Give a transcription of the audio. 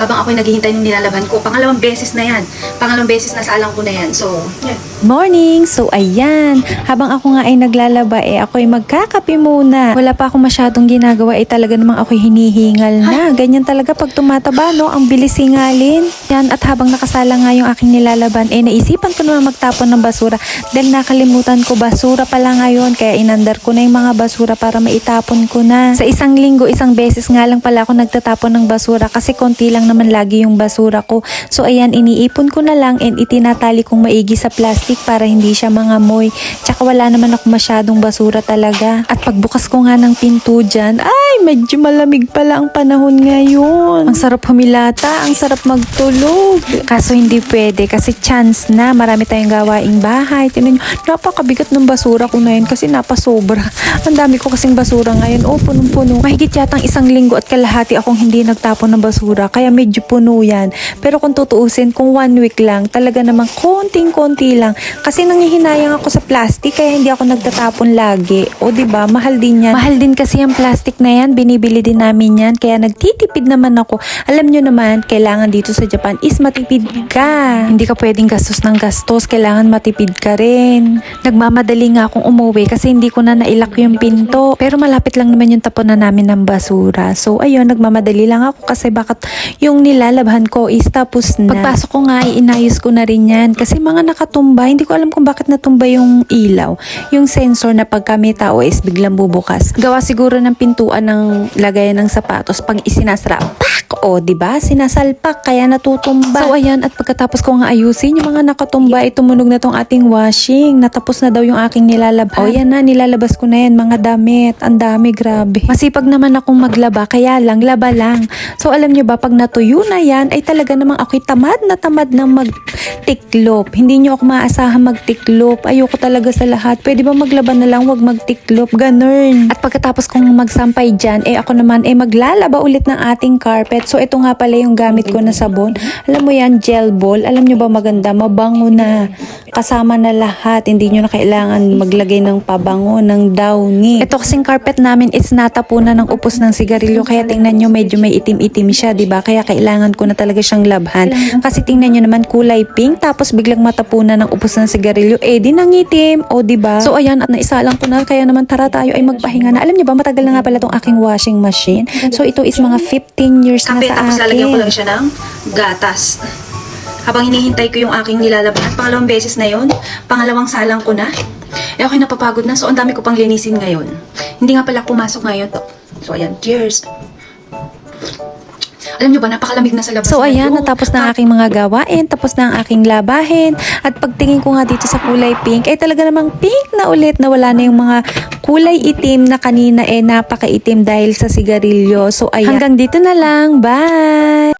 habang ako'y naghihintay ng nilalabhan ko. Pangalawang beses na yan. Pangalawang beses na salang ko na yan. So, yan. Morning! So ayan, habang ako nga ay naglalaba eh, ako ay magkakape muna. Wala pa akong masyadong ginagawa eh, talaga namang ako'y hinihingal na. Ganyan talaga pag tumataba no, ang bilis hingalin. Yan, at habang nakasala nga yung aking nilalaban eh, naisipan ko naman magtapon ng basura dahil nakalimutan ko basura pala ngayon kaya inandar ko na yung mga basura para maitapon ko na. Sa isang linggo, isang beses nga lang pala ako nagtatapon ng basura kasi konti lang naman lagi yung basura ko. So ayan, iniipon ko na lang and itinatali kong maigi sa plastic para hindi siya mangamoy. Tsaka wala naman ako masyadong basura talaga. At pagbukas ko nga ng pinto dyan, ay medyo malamig pala ang panahon ngayon. Ang sarap humilata, ang sarap magtulog. Kaso hindi pwede kasi chance na marami tayong gawaing bahay. Tinan nyo, napakabigat ng basura ko na yun kasi napasobra. Ang dami ko kasing basura ngayon. Oh, punong-puno. Mahigit yatang isang linggo at kalahati akong hindi nagtapon ng basura. Kaya medyo puno yan. Pero kung tutuusin, kung one week lang, talaga namang konting-konti lang. Kasi nangihinayang ako sa plastic kaya hindi ako nagtatapon lagi. O 'di ba mahal din yan. Mahal din kasi yung plastic na yan. Binibili din namin yan. Kaya nagtitipid naman ako. Alam nyo naman, kailangan dito sa Japan is matipid ka. Hindi ka pwedeng gastos ng gastos. Kailangan matipid ka rin. Nagmamadali nga akong umuwi kasi hindi ko na nailak yung pinto. Pero malapit lang naman yung tapon na namin ng basura. So ayun, nagmamadali lang ako kasi bakit yung nilalabhan ko is tapos na. Pagpasok ko nga, ay inayos ko na rin yan. Kasi mga nakatumba, hindi ko alam kung bakit natumba yung ilaw. Yung sensor na pagka may tao is biglang bubukas. Gawa siguro ng pintuan ng lagayan ng sapatos pag isinasara. O, di ba? Sinasalpak, kaya natutumba. So, ayan, at pagkatapos ko nga ayusin, yung mga nakatumba, ay tumunog na tong ating washing. Natapos na daw yung aking nilalabhan. O, yan na, nilalabas ko na yan, mga damit. Ang dami, grabe. Masipag naman akong maglaba, kaya lang, laba lang. So, alam nyo ba, pag natuyo na yan, ay talaga namang ako'y tamad na tamad na magtiklop. Hindi nyo ako maasahan magtiklop. Ayoko talaga sa lahat. Pwede ba maglaba na lang, wag magtiklop. Ganun. At pagkatapos kong magsampay dyan, eh ako naman, eh maglalaba ulit ng ating carpet. So, ito nga pala yung gamit ko na sabon. Alam mo yan, gel ball. Alam nyo ba maganda? Mabango na. Kasama na lahat. Hindi nyo na kailangan maglagay ng pabango, ng downy. Ito kasing carpet namin is natapunan ng upos ng sigarilyo. Kaya tingnan nyo, medyo may itim-itim siya, di ba? Kaya kailangan ko na talaga siyang labhan. Kasi tingnan nyo naman, kulay pink. Tapos biglang matapunan ng upos ng sigarilyo. Eh, di nangitim. O, di ba? So, ayan, at naisalang ko na. Kaya naman, tara tayo ay magpahinga na. Alam nyo ba, matagal na nga pala tong aking washing machine. So, ito is mga 15 years na Kape, sa tapos akin. lalagyan ko lang siya ng gatas. Habang hinihintay ko yung aking nilalabhan. Pangalawang beses na yon Pangalawang salang ko na. Eh ako'y napapagod na. So, ang dami ko pang linisin ngayon. Hindi nga pala pumasok ngayon to. So, ayan. Cheers. Alam nyo ba, napakalamig na sa labas. So ayan, ngayon. natapos na ang aking mga gawain, tapos na ang aking labahin. At pagtingin ko nga dito sa kulay pink, ay talaga namang pink na ulit na wala na yung mga kulay itim na kanina eh napakaitim dahil sa sigarilyo. So ayan, hanggang dito na lang. Bye!